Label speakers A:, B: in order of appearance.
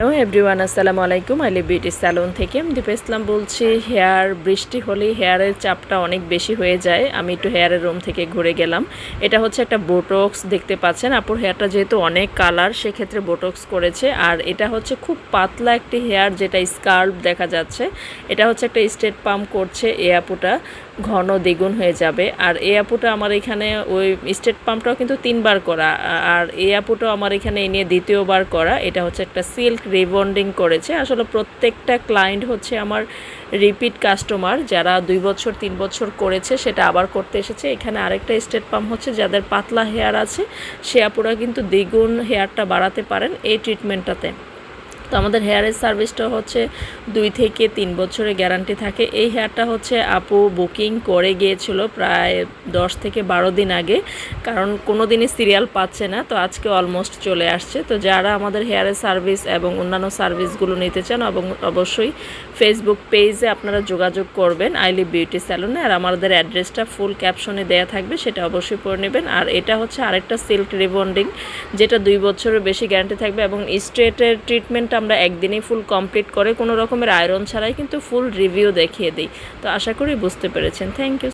A: Hello everyone, আসসালামু আলাইকুম। আইলি বিউটি স্যালন থেকে আমি দীপা ইসলাম বলছি। হেয়ার, বৃষ্টি হলেই হেয়ারের চাপটা অনেক বেশি হয়ে যায়। আমি একটু হেয়ারের রুম থেকে ঘুরে গেলাম। এটা হচ্ছে একটা বোটক্স দেখতে পাচ্ছেন। আপুর হেয়ারটা যেহেতু অনেক কালার, সেক্ষেত্রে বোটক্স করেছে। আর এটা হচ্ছে খুব পাতলা একটি হেয়ার, যেটা স্কার্প দেখা যাচ্ছে। এটা হচ্ছে একটা স্টেট পাম্প করছে এ আপুটা। ঘন দ্বিগুণ হয়ে যাবে। আর এ আপুটা আমার এখানে ওই স্টেট পাম্পটাও কিন্তু তিনবার করা। আর এই আপুটাও আমার এখানে এই নিয়ে দ্বিতীয়বার করা। এটা হচ্ছে একটা সিল্ক রিবন্ডিং করেছে। আসলে প্রত্যেকটা ক্লায়েন্ট হচ্ছে আমার রিপিট কাস্টমার যারা দুই বছর, তিন বছর করেছে, সেটা আবার করতে এসেছে। এখানে আরেকটা স্টেট পাম্প হচ্ছে, যাদের পাতলা হেয়ার আছে, সে আপুরা কিন্তু দ্বিগুণ হেয়ারটা বাড়াতে পারেন এই ট্রিটমেন্টটাতে তো আমাদের হেয়ারের সার্ভিসটা হচ্ছে দুই থেকে তিন বছরের গ্যারান্টি থাকে। এই হেয়ারটা হচ্ছে আপু বুকিং করে গিয়েছিল প্রায় দশ থেকে বারো দিন আগে, কারণ কোনো দিনই সিরিয়াল পাচ্ছে না, তো আজকে অলমোস্ট চলে আসছে। তো যারা আমাদের হেয়ারের সার্ভিস এবং অন্যান্য সার্ভিসগুলো নিতে চান এবং অবশ্যই ফেসবুক পেজে আপনারা যোগাযোগ করবেন আইলি বিউটি স্যালনে আর আমাদের অ্যাড্রেসটা ফুল ক্যাপশনে দেওয়া থাকবে, সেটা অবশ্যই পড়ে নেবেন। আর এটা হচ্ছে আরেকটা সিল্ক রিবন্ডিং যেটা দুই বছরের বেশি গ্যারান্টি থাকবে এবং স্ট্রেটের ট্রিটমেন্ট আমরা একদিনেই ফুল কমপ্লিট করে কোনো রকমের আয়রন ছাড়াই কিন্তু ফুল রিভিউ দেখিয়ে দিই। তো আশা করি বুঝতে পেরেছেন। Thank you